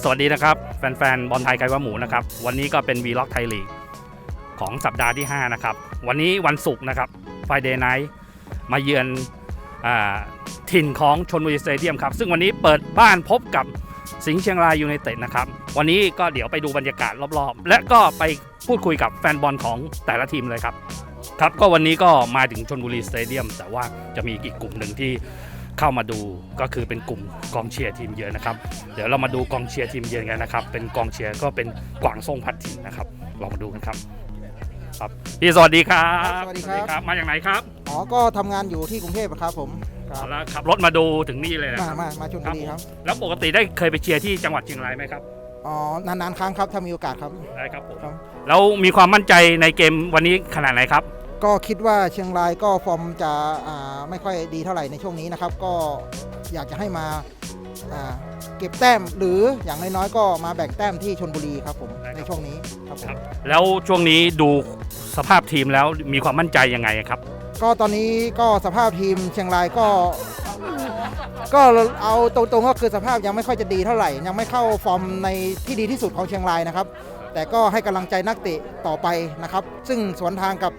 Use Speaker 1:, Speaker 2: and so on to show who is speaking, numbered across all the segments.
Speaker 1: สวัสดีนะครับ แฟนๆบอลไทยไกว่าหมูนะครับ วันนี้ก็เป็นวีล็อกไทยลีกของสัปดาห์ที่ 5 นะครับ วันนี้วันศุกร์นะครับไฟเดย์ไนท์มาเยือนอถิ่นของชนบุรีสเตเดียมครับ ซึ่งวันนี้เปิดบ้านพบกับสิงห์เชียงรายยูไนเต็ดนะครับ วันนี้ก็เดี๋ยวไปดูบรรยากาศรอบๆ และก็ไปพูดคุยกับแฟนบอลของแต่ละทีมเลยครับ ครับก็วันนี้ก็มาถึงชนบุรีสเตเดียมแต่ว่าจะมีอีกกลุ่มหนึ่งที่ เข้ามาดูก็คือเป็นกลุ่มกองเชียร์ทีมเยือนนะครับ เดี๋ยวเรามาดูกองเชียร์ทีมเยือนกันนะครับ เป็นกองเชียร์ก็เป็นกวางส่งพัดถิ่นนะครับ ลองมาดูกันครับ ครับพี่สวัสดีครับ
Speaker 2: สวัสดีครับ
Speaker 1: มาจากไหนครับ
Speaker 2: อ๋อก็ทำงานอยู่ที่กรุงเทพครับผมครับ
Speaker 1: แล้วขับรถมาดูถึงนี่เลยนะ
Speaker 2: มา
Speaker 1: ครับ
Speaker 2: มามาชลบุรีครับ
Speaker 1: แล้วปกติได้เคยไปเชียร์ที่จังหวัดเชียงรายไหมครับ
Speaker 2: อ๋อนานๆครั้งครับถ้ามีโอกาสครับ
Speaker 1: ได้ครับผม
Speaker 2: ครับ
Speaker 1: แล้วมีความมั่นใจในเกมวันนี้ขนาดไหนครับ
Speaker 2: ก็คิดว่าเชียงรายก็ฟอร์มจะอ่าไม่ค่อยดีเท่าไหร่ในช่วงนี้นะครับ ก็อยากจะให้มาอ่าเก็บแต้มหรืออย่างน้อยๆก็มาแบ่งแต้มที่ชนบุรีครับผม
Speaker 1: ได้ครับ
Speaker 2: ในช่วงนี้ครับผม
Speaker 1: แล้วช่วงนี้ดูสภาพทีมแล้วมีความมั่นใจยังไงครับ
Speaker 2: ก็ตอนนี้ก็สภาพทีมเชียงรายก็ ก็เอาตรงๆก็คือสภาพยังไม่ค่อยจะดีเท่าไหร่ ยังไม่เข้าฟอร์มในที่ดีที่สุดของเชียงรายนะครับ แต่ก็ให้กำลังใจนักเตะต่อไปนะครับ ซึ่งสวนทางกับ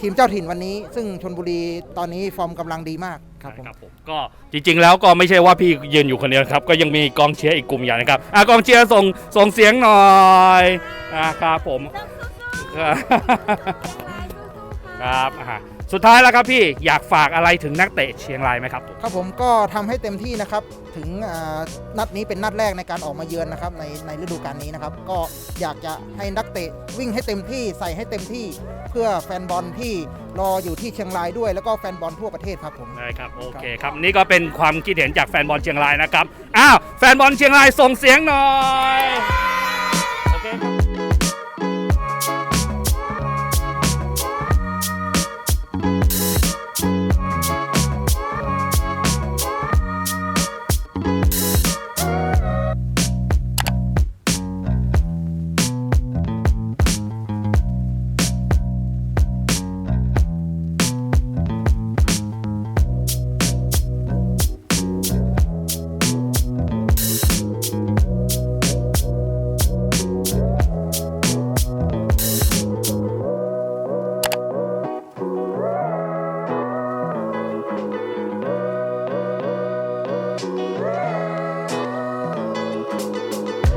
Speaker 2: ทีมเจ้าถิ่นวันนี้ ซึ่งชนบุรีตอนนี้ฟอร์มกำลังดีมากครับผม
Speaker 1: ครับผมก็จริงๆ แล้วก็ไม่ใช่ว่าพี่ยืนอยู่คนเดียวครับ ก็ยังมีกองเชียร์อีกกลุ่มใหญ่นะครับอะกองเชียร์ส่งส่งเสียงหน่อยอะครับผม ครับอะ สุดท้ายแล้วครับพี่อยากฝากอะไรถึงนักเตะเชียงรายไหมครับ
Speaker 2: ครับผมก็ทำให้เต็มที่นะครับ ถึงอ่านัดนี้เป็นนัดแรกในการออกมาเยือนนะครับในในฤดูกาลนี้นะครับ ก็อยากจะให้นักเตะวิ่งให้เต็มที่ใส่ให้เต็มที่ เพื่อแฟนบอลที่รออยู่ที่เชียงรายด้วย แล้วก็แฟนบอลทั่วประเทศครับผม
Speaker 1: ได้ครับ โอเคครับ นี่ก็เป็นความคิดเห็นจากแฟนบอลเชียงรายนะครับ อ้าว แฟนบอลเชียงรายส่งเสียงหน่อย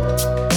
Speaker 1: Thank you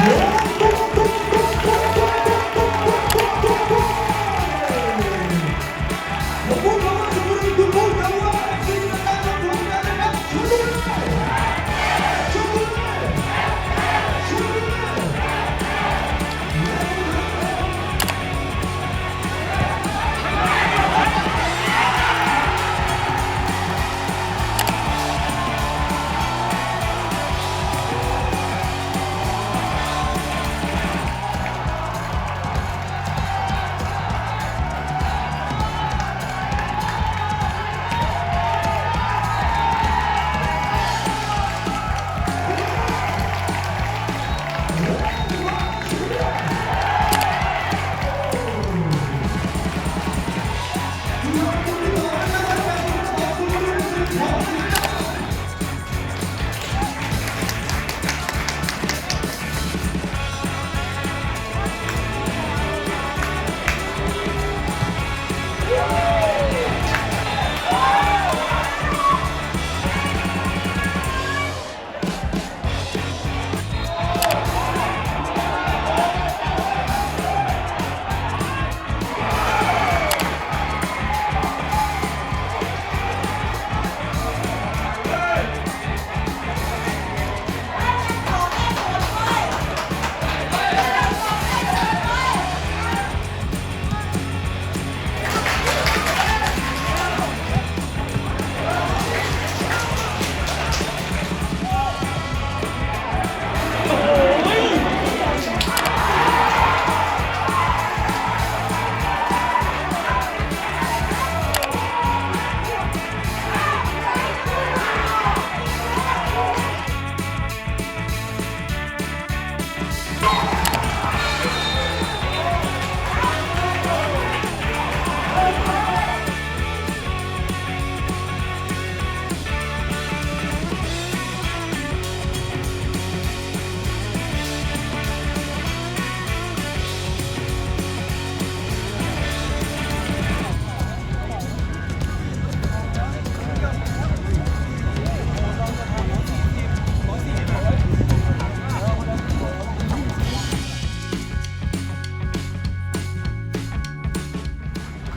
Speaker 1: Yeah.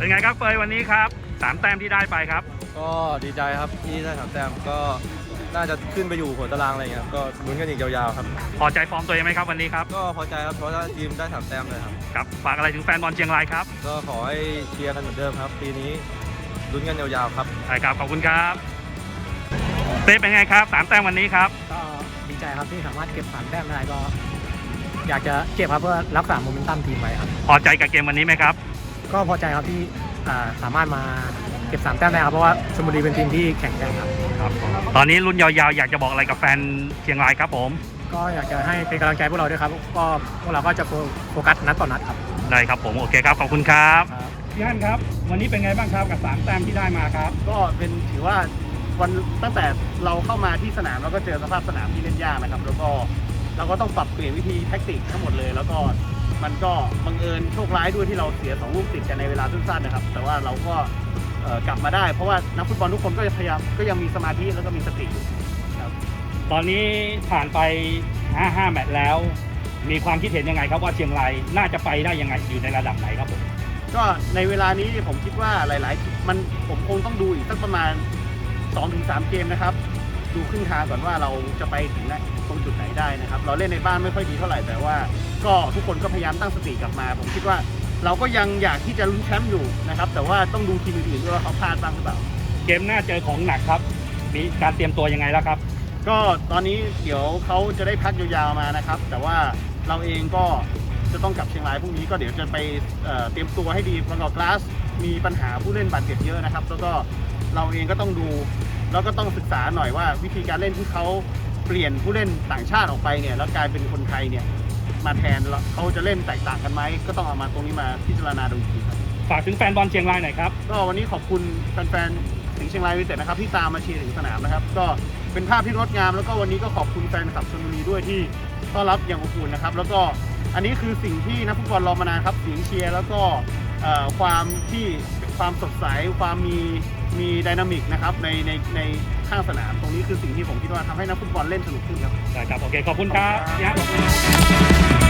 Speaker 1: ไงครับเฟยวันนี้ครับสามแต้มที่ได้ไปครับ
Speaker 3: ก็ดีใจครับที่ได้สามแต้มก็น่าจะขึ้นไปอยู่หัวตารางอะไรอย่างเงี้ยครับก็ลุ้นกันอีกยาวๆครับ
Speaker 1: พอใจฟอร์มตัวเองไหมครับวันนี้ครับ
Speaker 3: ก็พอใจครับเพราะว่าทีมได้สามแต้มเลยครับ
Speaker 1: ครับฝากอะไรถึงแฟนบอลเชียงรายครับ
Speaker 3: ก็ขอให้เชียร์กันเหมือนเดิมครับ ปีนี้ลุ้นกันยาวๆครับ
Speaker 1: ใช่ครับขอบคุณครับเต้เป็นไงครับสามแต้มวันนี้ครับ
Speaker 4: ก็ดีใจครับที่สามารถเก็บสามแต้มได้ก็ อยากจะเก็บครับเพื่อรักษาโมเมนตัมทีมไว้ครับ
Speaker 1: พอใจกับเกมวันนี้ไหมครับ
Speaker 4: ก็พอใจครับที่อ่าสามารถมาเก็บสามแต้มได้ครับเพราะว่าชลบุรีเป็นทีมที่แข็งแกร่งครับ
Speaker 1: ครับตอนนี้รุ่นยาวๆ อยากจะบอกอะไรกับแฟนเชียงรายครับผม
Speaker 4: ก็อยากจะให้เป็นกำลังใจพวกเราด้วยครับ ก็พวกเราก็จะโฟโฟกัสนัดต่อนัดครับ
Speaker 1: ได้ครับผมโอเคครับขอบคุณครับ
Speaker 4: ครับ
Speaker 1: พี่ฮันครับ วันนี้เป็นไงบ้างครับกับสามแต้มที่ได้มาครับ
Speaker 5: ก็เป็นถือว่าวันตั้งแต่เราเข้ามาที่สนามเราก็เจอสภาพสนามที่เล่นยากนะครับ แล้วก็เราก็ต้องปรับเปลี่ยนวิธีแท็กติกทั้งหมดเลย แล้วก็ มันก็บังเอิญโชคร้ายด้วยที่เราเสียสองลูกติดกันในเวลาสั้นๆนะครับ แต่ว่าเราก็เอ่อกลับมาได้ เพราะว่านักฟุตบอลทุกคนก็พยายามก็ยังมีสมาธิแล้วก็มีสติอยู่
Speaker 1: ตอนนี้ผ่านไป 5-5 แมตช์แล้ว มีความคิดเห็นยังไงครับว่าเชียงรายน่าจะไปได้ยังไงอยู่ในระดับไหนครับผม
Speaker 5: ก็ในเวลานี้ผมคิดว่าหลาย ๆ มันผมคงต้องดูอีกสักประมาณ 2-3 เกมนะครับ ดูครึ่งทางก่อนว่าเราจะไปถึงไหนตรงจุดไหนได้นะครับ เราเล่นในบ้านไม่ค่อยดีเท่าไหร่แต่ว่า ก็ทุกคนก็พยายามตั้งสติกลับมา ผมคิดว่าเราก็ยังอยากที่จะลุ้นแชมป์อยู่นะครับ แต่ว่าต้องดูทีมอื่นๆด้วยว่าเขาพลาดบ้างหรือเปล่า
Speaker 1: เกมหน้าเจอของหนักครับ มีการเตรียมตัวยังไงแล้วครับ
Speaker 5: ก็ตอนนี้เดี๋ยวเขาจะได้พักยาวๆมานะครับ แต่ว่าเราเองก็จะต้องกลับเชียงรายพรุ่งนี้ก็เดี๋ยวจะไปเอ่อเตรียมตัวให้ดีประกอบกลาสมีปัญหาผู้เล่นบาดเจ็บเยอะนะครับ แล้วก็เราเองก็ต้องดู แล้วก็ต้องศึกษาหน่อยว่าวิธีการเล่นที่เขาเปลี่ยนผู้เล่นต่างชาติออกไปเนี่ยแล้วกลายเป็นคนไทยเนี่ยมาแทนแล้วเขาจะเล่นแตกต่างกันไหมก็ต้องเอามาตรงนี้มาพิจารณาดูอีกทีครับ
Speaker 1: ฝากถึงแฟนบอลเชียงรายหน่อยครับ
Speaker 5: ก็วันนี้ขอบคุณแฟนๆสิงห์เชียงรายยูไนเต็ดนะครับที่ตามมาเชียร์ถึงสนามนะครับ ก็เป็นภาพที่งดงาม แล้วก็วันนี้ก็ขอบคุณแฟนคลับชลบุรีด้วยที่ต้อนรับอย่างอบอุ่นนะครับ แล้วก็อันนี้คือสิ่งที่นักฟุตบอลรอมานานครับเสียงเชียร์แล้วก็เอ่อความที่ ความสดใสความมีมีไดนามิกนะครับในในในข้างสนามตรงนี้คือสิ่งที่ผมคิดว่าทำให้นักฟุตบอลเล่นสนุกขึ้นครับ
Speaker 1: ได้ครับ โอเค ขอบคุณครับพี่ฮันขอบคุณ